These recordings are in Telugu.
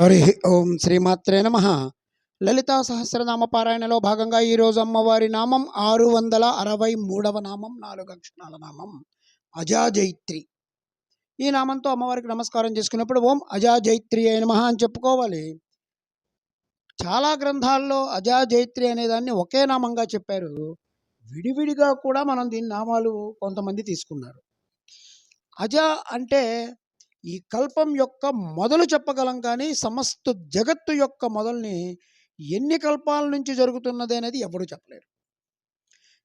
హరి ఓం శ్రీమాత్రే నమ. లలితా సహస్రనామ పారాయణలో భాగంగా ఈరోజు అమ్మవారి నామం ఆరు వందల అరవై మూడవ నామం నాలుగు అక్షరాల నామం అజాజైత్రి. ఈ నామంతో అమ్మవారికి నమస్కారం చేసుకున్నప్పుడు ఓం అజాజైత్రి అయిన మహా అని చెప్పుకోవాలి. చాలా గ్రంథాల్లో అజాజైత్రి అనేదాన్ని ఒకే నామంగా చెప్పారు. విడివిడిగా కూడా మనం దీని నామాలు కొంతమంది తీసుకున్నారు. అజ అంటే ఈ కల్పం యొక్క మొదలు చెప్పగలం కానీ సమస్త జగత్తు యొక్క మొదల్ని ఎన్ని కల్పాల నుంచి జరుగుతున్నది అనేది ఎవరు చెప్పలేరు.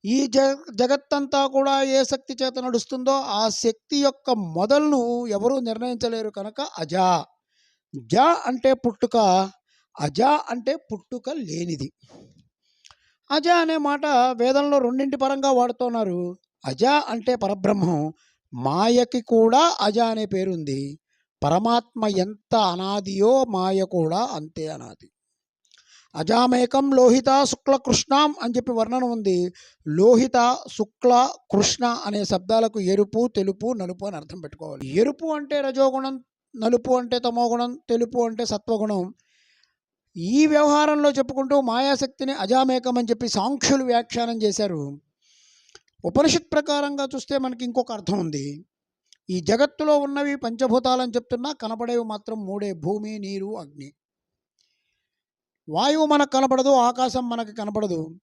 ఈ జగ జగత్తంతా కూడా ఏ శక్తి చేత నడుస్తుందో ఆ శక్తి యొక్క మొదలను ఎవరూ నిర్ణయించలేరు కనుక అజా. జ అంటే పుట్టుక అజా అంటే పుట్టుక లేనిది. అజ అనే మాట వేదంలో రెండింటి పరంగా వాడుతున్నారు అజ అంటే పరబ్రహ్మం మాయకి కూడా అజ అనే పేరుంది. పరమాత్మ ఎంత అనాదియో మాయ కూడా అంతే అనాది. అజామేకం లోహిత శుక్ల కృష్ణం అని చెప్పి వర్ణన ఉంది. లోహిత శుక్ల కృష్ణ అనే శబ్దాలకు ఎరుపు తెలుపు నలుపు అని అర్థం పెట్టుకోవాలి. ఎరుపు అంటే రజోగుణం నలుపు అంటే తమోగుణం తెలుపు అంటే సత్వగుణం. ఈ వ్యవహారంలో చెప్పుకుంటూ మాయాశక్తిని అజామేకం అని చెప్పి సాంఖ్యులు వ్యాఖ్యానం చేశారు. ఉపనిషత్ ప్రకారంగా చూస్తే మనకి ఇంకొక అర్థం ఉంది. ఈ జగత్తులో ఉన్నవి పంచభూతాలని చెప్తున్నా కనపడేవి మాత్రం మూడే భూమి నీరు అగ్ని. వాయువు మనకు కనపడదు ఆకాశం మనకు కనపడదు.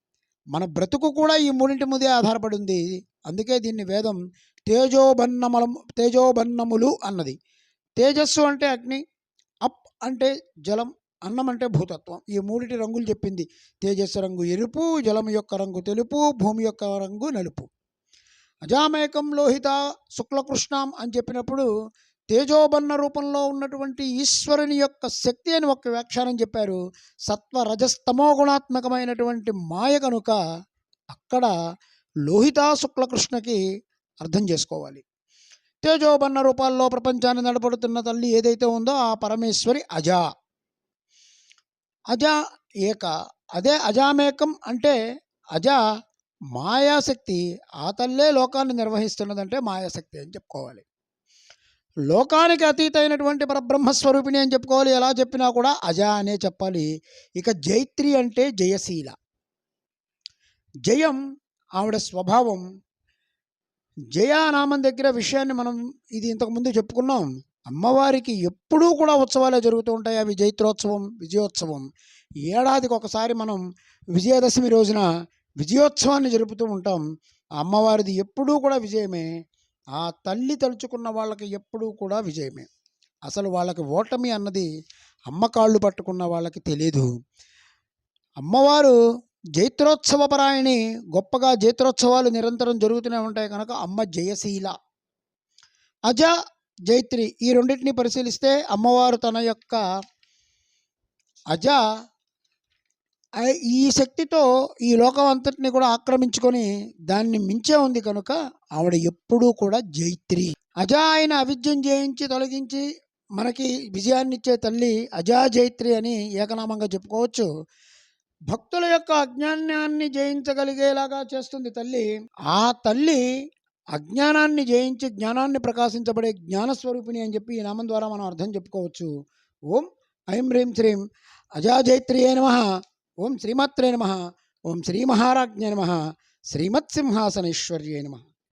మన బ్రతుకు కూడా ఈ మూడింటి మీదే ఆధారపడి ఉంది. అందుకే దీన్ని వేదం తేజోబన్నమల తేజోబన్నములు అన్నది. తేజస్సు అంటే అగ్ని అప్ అంటే జలం అన్నం అంటే భూతత్వం. ఈ మూడిటి రంగులు చెప్పింది. తేజస్సు రంగు ఎరుపు జలం యొక్క రంగు తెలుపు భూమి యొక్క రంగు నలుపు. అజామేకం లోహిత శుక్లకృష్ణం అని చెప్పినప్పుడు తేజోబన్న రూపంలో ఉన్నటువంటి ఈశ్వరుని యొక్క శక్తి అని ఒక వ్యాఖ్యానం చెప్పారు. సత్వ రజస్తమో గుణాత్మకమైనటువంటి మాయ కనుక అక్కడ లోహిత శుక్లకృష్ణకి అర్థం చేసుకోవాలి. తేజోబన్న రూపాల్లో ప్రపంచాన్ని నడపడుతున్న తల్లి ఏదైతే ఉందో ఆ పరమేశ్వరి అజా. అజ ఏక. అదే అజామేకం అంటే అజ మాయాశక్తి. ఆ తల్లే లోకాన్ని నిర్వహిస్తున్నదంటే మాయాశక్తి అని చెప్పుకోవాలి. లోకానికి అతీతైనటువంటి పరబ్రహ్మస్వరూపిణి అని చెప్పుకోవాలి. ఎలా చెప్పినా కూడా అజ అనే చెప్పాలి. ఇక జైత్రి అంటే జయశీల. జయం ఆవిడ స్వభావం. జయా నామం దగ్గర విషయాన్ని మనం ఇది ఇంతకుముందు చెప్పుకున్నాం. అమ్మవారికి ఎప్పుడూ కూడా ఉత్సవాలే జరుగుతూ ఉంటాయి. అవి జైత్రోత్సవం విజయోత్సవం. ఏడాదికి ఒకసారి మనం విజయదశమి రోజున విజయోత్సవాన్ని జరుపుతూ ఉంటాం. అమ్మవారిది ఎప్పుడూ కూడా విజయమే. ఆ తల్లి తలుచుకున్న వాళ్ళకి ఎప్పుడూ కూడా విజయమే. అసలు వాళ్ళకి ఓటమి అన్నది అమ్మ కాళ్ళు పట్టుకున్న వాళ్ళకి తెలియదు అమ్మవారు జైత్రోత్సవపరాయణి గొప్పగా జైత్రోత్సవాలు నిరంతరం జరుగుతూనే ఉంటాయి కనుక అమ్మ జయశీల. అజ జైత్రి ఈ రెండింటిని పరిశీలిస్తే అమ్మవారు తన యొక్క అజ ఈ శక్తితో ఈ లోకం అంతటిని కూడా ఆక్రమించుకొని దాన్ని మించే ఉంది కనుక ఆవిడ ఎప్పుడూ కూడా జైత్రి. అజ ఆయన అవిద్యను జయించి తొలగించి మనకి విజయాన్ని ఇచ్చే తల్లి అజా జైత్రి అని ఏకనామంగా చెప్పుకోవచ్చు. భక్తుల యొక్క అజ్ఞానాన్ని జయించగలిగేలాగా చేస్తుంది తల్లి. ఆ తల్లి అజ్ఞానాన్ని జయించి జ్ఞానాన్ని ప్రకాశించబడే జ్ఞానస్వరూపిణి అని చెప్పి ఈ నామం ద్వారా మనం అర్థం చెప్పుకోవచ్చు. ఓం ఐం హ్రీం శ్రీం అజాజైత్రియే నమ. ఓం శ్రీమాత్రే నమ. ఓం శ్రీ మహారాజ్ఞే నమ. శ్రీమత్సింహాసనేశ్వర్యే నమ.